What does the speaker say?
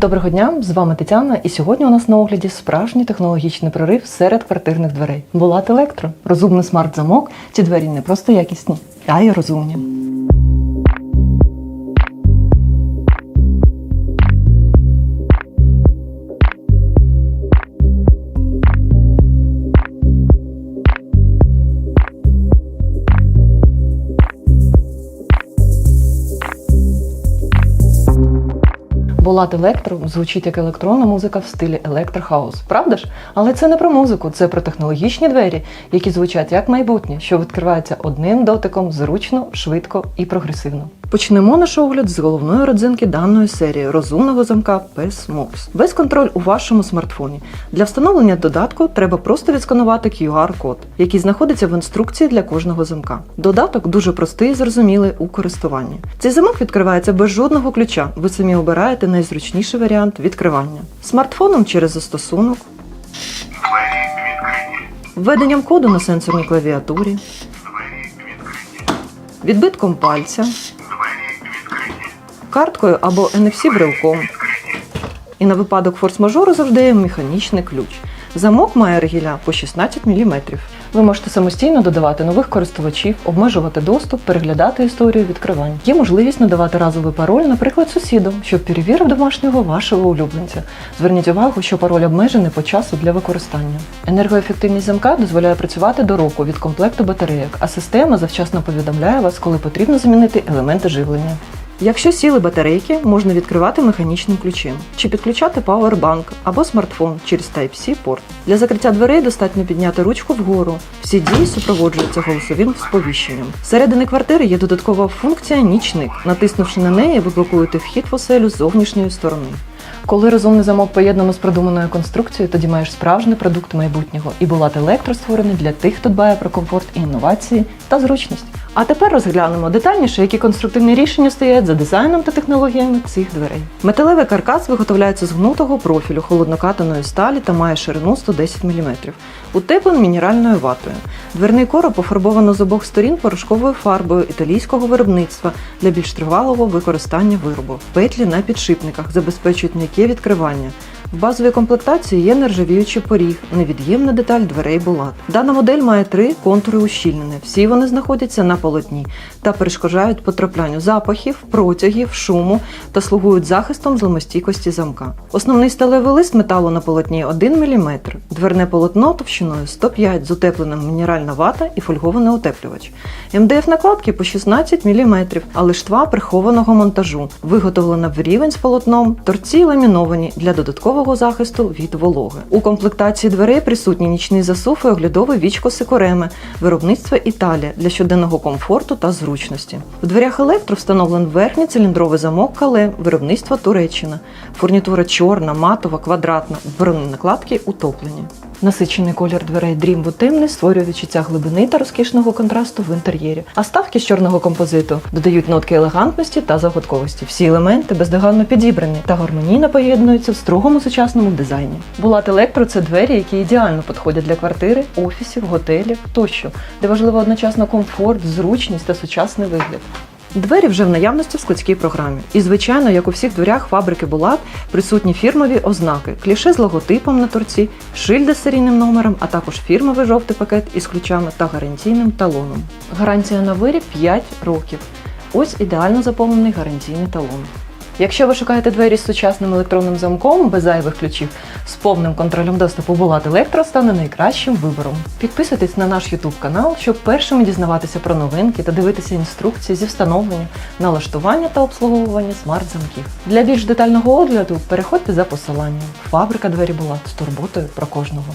Доброго дня, з вами Тетяна, і сьогодні у нас на огляді справжній технологічний прорив серед квартирних дверей. Булат Електро, розумний смарт-замок. Ці двері не просто якісні, а й розумні. Булат Електро звучить як електронна музика в стилі електрохаус. Правда ж? Але це не про музику, це про технологічні двері, які звучать як майбутнє, що відкривається одним дотиком зручно, швидко і прогресивно. Почнемо наш огляд з головної родзинки даної серії розумного замка PES Весь контроль у вашому смартфоні. Для встановлення додатку треба просто відсканувати QR-код, який знаходиться в інструкції для кожного замка. Додаток дуже простий і зрозумілий у користуванні. Цей замок відкривається без жодного ключа. Ви самі обираєте найзручніший варіант відкривання. Смартфоном через застосунок, введенням коду на сенсорній клавіатурі, відбитком пальця. Карткою або NFC-брелком. І на випадок форс-мажору завжди є механічний ключ. Замок має регіля по 16 мм. Ви можете самостійно додавати нових користувачів, обмежувати доступ, переглядати історію відкривань. Є можливість надавати разовий пароль, наприклад, сусіду, щоб перевірив домашнього вашого улюбленця. Зверніть увагу, що пароль обмежений по часу для використання. Енергоефективність замка дозволяє працювати до року від комплекту батарейок, а система завчасно повідомляє вас, коли потрібно замінити елементи живлення. Якщо сіли батарейки, можна відкривати механічним ключем чи підключати пауербанк або смартфон через Type-C порт. Для закриття дверей достатньо підняти ручку вгору. Всі дії супроводжуються голосовим сповіщенням. Всередині квартири є додаткова функція нічник. Натиснувши на неї, ви блокуєте вхід в оселю з зовнішньої сторони. Коли розумний замок поєднано з продуманою конструкцією, тоді маєш справжній продукт майбутнього і Булат Електро створений для тих, хто дбає про комфорт і інновації та зручність. А тепер розглянемо детальніше, які конструктивні рішення стоять за дизайном та технологіями цих дверей. Металевий каркас виготовляється з гнутого профілю холоднокатаної сталі та має ширину 110 мм, утеплений мінеральною ватою. Дверний короб пофарбовано з обох сторін порошковою фарбою італійського виробництва для більш тривалого використання виробу. Петлі на підшипниках забезпечують м'яке відкривання. В базовій комплектації є нержавіючий поріг, невід'ємна деталь дверей Булат. Дана модель має три контури ущільнення. Всі вони знаходяться на полотні та перешкоджають потраплянню запахів, протягів, шуму та слугують захистом зломостійкості замка. Основний сталевий лист металу на полотні 1 мм, дверне полотно товщиною 105 з утепленим мінеральна вата і фольгований утеплювач. МДФ накладки по 16 мм, а лиштва прихованого монтажу, виготовлена в рівень з полотном, торці ламіновані для додаткового захисту від вологи. У комплектації дверей присутні нічний засув і оглядове вічко Секореме, виробництва Італія для щоденного комфорту та зручності. В дверях електро встановлен верхній циліндровий замок Кале, виробництва Туреччина. Фурнітура чорна, матова, квадратна, вбрані накладки утоплені. Насичений колір дверей дрімбу темний створює відчуття глибини та розкішного контрасту в інтер'єрі. А ставки з чорного композиту додають нотки елегантності та загадковості. Всі елементи бездоганно підібрані та гармонійно поєднуються в строгому сучасному дизайні. Булат Електро це двері, які ідеально підходять для квартири, офісів, готелів тощо, де важливо одночасно комфорт, зручність та сучасний вигляд. Двері вже в наявності в складській програмі. І, звичайно, як у всіх дверях фабрики Булат, присутні фірмові ознаки, кліше з логотипом на торці, шильда з серійним номером, а також фірмовий жовтий пакет із ключами та гарантійним талоном. Гарантія на виріб 5 років. Ось ідеально заповнений гарантійний талон. Якщо ви шукаєте двері з сучасним електронним замком без зайвих ключів, з повним контролем доступу Булат Електро стане найкращим вибором. Підписуйтесь на наш YouTube канал, щоб першими дізнаватися про новинки та дивитися інструкції зі встановлення, налаштування та обслуговування смарт-замків. Для більш детального огляду переходьте за посиланням. Фабрика двері Булат з турботою про кожного.